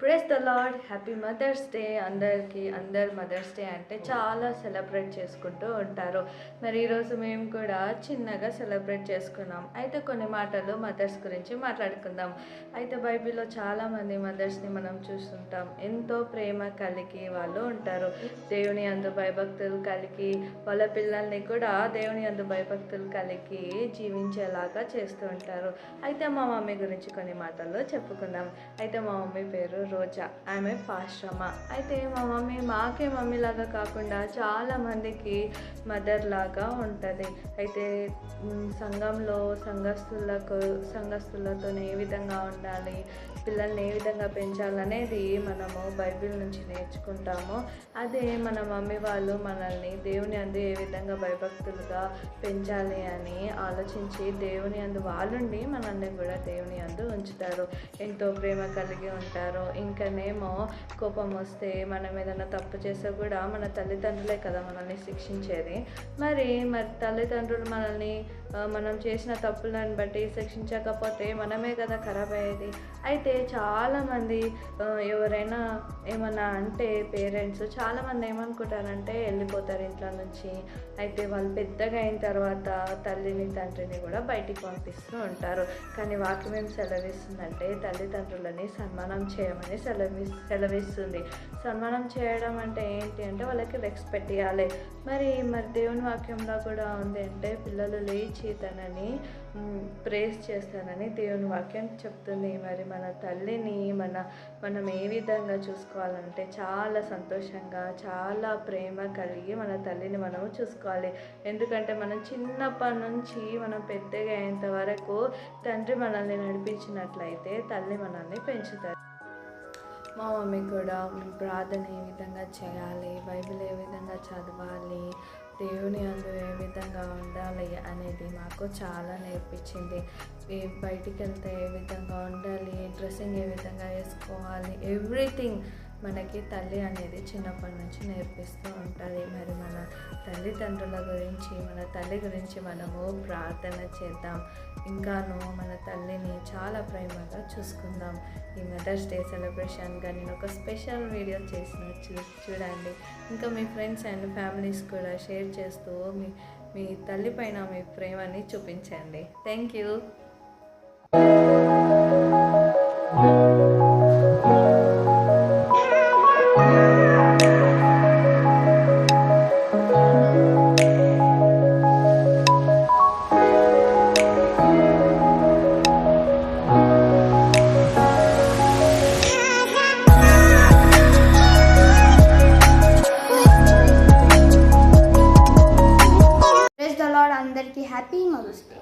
Praise the Lord happy mother's day అందరికీ అందరు mother's day అంటే చాలా సెలబ్రేట్ చేసుకుంటూ ఉంటారు. మరి ఈరోజు మేము కూడా చిన్నగా సెలబ్రేట్ చేసుకున్నాం. అయితే కొన్ని మాటలు మదర్స్ గురించి మాట్లాడుకుందాం. అయితే బైబిల్లో చాలామంది మదర్స్ని మనం చూస్తుంటాం. ఎంతో ప్రేమ కలిగి వాళ్ళు ఉంటారు. దేవుని అందు భయభక్తులు కలిగి వాళ్ళ పిల్లల్ని కూడా దేవుని అందు భయభక్తులు కలిగి జీవించేలాగా చేస్తూ ఉంటారు. అయితే మా మమ్మీ గురించి కొన్ని మాటల్లో చెప్పుకుందాం. అయితే మా మమ్మీ పేరు రోజా. ఆమె పాశ్రమ. అయితే మా మమ్మీ మాకే మమ్మీ లాగా కాకుండా చాలా మందికి మదర్ లాగా ఉంటుంది. అయితే సంఘంలో సంఘస్థులకు సంఘస్థులతో ఏ విధంగా ఉండాలి పిల్లల్ని ఏ విధంగా పెంచాలనేది మనము బైబిల్ నుంచి నేర్చుకుంటాము. అదే మన మమ్మీ వాళ్ళు మనల్ని దేవుని అందు ఏ విధంగా భయభక్తులుగా పెంచాలి అని ఆలోచించి దేవుని అందు వాళ్ళుండి మనల్ని కూడా దేవుని అందు ఉంచుతారు. ఎంతో ప్రేమ కలిగి ఉంటారు. ఇంకనేమో కోపం వస్తే మనం ఏదైనా తప్పు చేస్తే కూడా మన తల్లిదండ్రులే కదా మనల్ని శిక్షించేది. మరి మరి తల్లిదండ్రులు మనల్ని మనం చేసిన తప్పులను బట్టి శిక్షించకపోతే మనమే కదా ఖరాబ్ అయ్యేది అయితే చాలామంది ఎవరైనా ఏమన్నా అంటే పేరెంట్స్ చాలామంది ఏమనుకుంటారంటే వెళ్ళిపోతారు ఇంట్లో నుంచి. అయితే వాళ్ళు పెద్దగా అయిన తర్వాత తల్లిని తండ్రిని కూడా బయటికి పంపిస్తూ ఉంటారు. కానీ వాక్యం ఏం సెలవిస్తుందంటే తల్లిదండ్రులని సన్మానం చేయమని సెలవి సెలవిస్తుంది. సన్మానం చేయడం అంటే ఏంటి అంటే వాళ్ళకి రెస్పెక్ట్ ఇవ్వాలి మరి మరి దేవుని వాక్యంలో కూడా ఉంది అంటే పిల్లలు లేచి తనని ప్రేస్ చేస్తానని దేవుని వాక్యం చెప్తుంది. మరి మన తల్లిని మన మనం ఏ విధంగా చూసుకోవాలంటే చాలా సంతోషంగా చాలా ప్రేమ కలిగి మన తల్లిని మనము చూసుకోవాలి. ఎందుకంటే మనం చిన్నప్పటి నుంచి మనం పెద్దగా అయ్యేంత వరకు తండ్రి మనల్ని నడిపించినట్లయితే తల్లి మనల్ని పెంచుతారు. మా మమ్మీ కూడా ప్రార్థన ఏ విధంగా చేయాలి బైబిల్ ఏ విధంగా చదవాలి దేవుని అందు ఏ విధంగా ఉండాలి అనేది మాకు చాలా నేర్పించింది. బయటికి వెళ్తే ఏ విధంగా ఉండాలి డ్రెస్సింగ్ ఏ విధంగా వేసుకోవాలి ఎవ్రీథింగ్ మనకి తల్లి అనేది చిన్నప్పటి నుంచి నేర్పిస్తూ ఉంటుంది. మరి మన తల్లిదండ్రుల గురించి మన తల్లి గురించి మనము ప్రార్థన చేద్దాం. ఇంకాను మన తల్లిని చాలా ప్రేమగా చూసుకుందాం. ఈ మదర్స్ డే సెలబ్రేషన్గా నేను ఒక స్పెషల్ వీడియో చేసిన చూ చూడండి. ఇంకా మీ ఫ్రెండ్స్ అండ్ ఫ్యామిలీస్ కూడా షేర్ చేస్తూ మీ మీ తల్లి పైన మీ ప్రేమని చూపించండి. Thank you. Happy mother's day